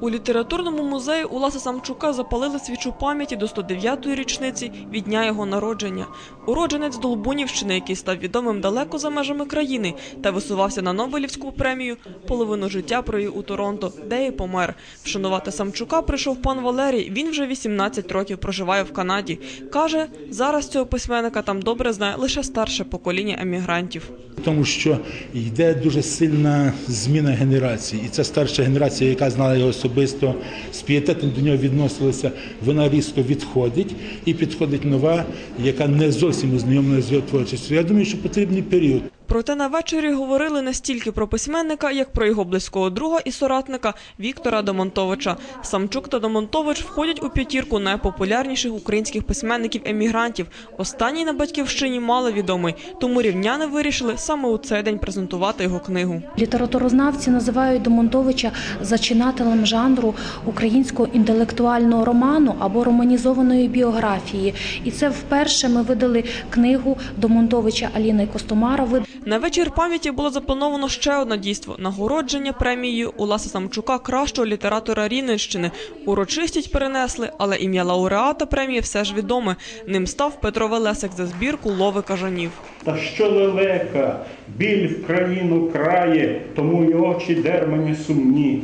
У літературному музеї Уласа Самчука запалили свічу пам'яті до 109-ї річниці від дня його народження. Уродженець Долбунівщини, який став відомим далеко за межами країни та висувався на Нобелівську премію, половину життя провів у Торонто, де і помер. Вшанувати Самчука прийшов пан Валерій. Він вже 18 років проживає в Канаді. Каже, зараз цього письменника там добре знає лише старше покоління емігрантів. Тому що йде дуже сильна зміна генерації, і ця старша генерація, яка знала його особисто, з пієтетом до нього відносилася, вона різко відходить і підходить нова, яка не зовсім ознайомлена з його творчістю. Я думаю, що потрібний період. Проте на вечорі говорили не стільки про письменника, як про його близького друга і соратника Віктора Домонтовича. Самчук та Домонтович входять у п'ятірку найпопулярніших українських письменників-емігрантів. Останній на батьківщині мало відомий, тому рівняни вирішили саме у цей день презентувати його книгу. Літературознавці називають Домонтовича зачинателем жанру українського інтелектуального роману або романізованої біографії. І це вперше ми видали книгу Домонтовича Аліни Костомарови. На вечір пам'яті було заплановано ще одне дійство – нагородження премією Уласа Самчука кращого літератора Рівненщини. Урочистість перенесли, але ім'я лауреата премії все ж відоме. Ним став Петро Велесик за збірку «Лови кажанів». Та що лелека, біль в країну крає, тому й очі дермані сумні.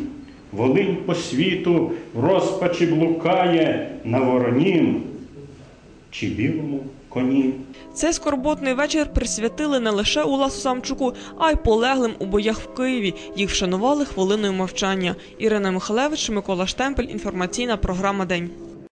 Волинь по світу в розпачі блукає на воронім чи білому коні. Цей скорботний вечір присвятили не лише Уласу Самчуку, а й полеглим у боях в Києві. Їх вшанували хвилиною мовчання. Ірина Михалевич, Микола Штемпель. Інформаційна програма «День».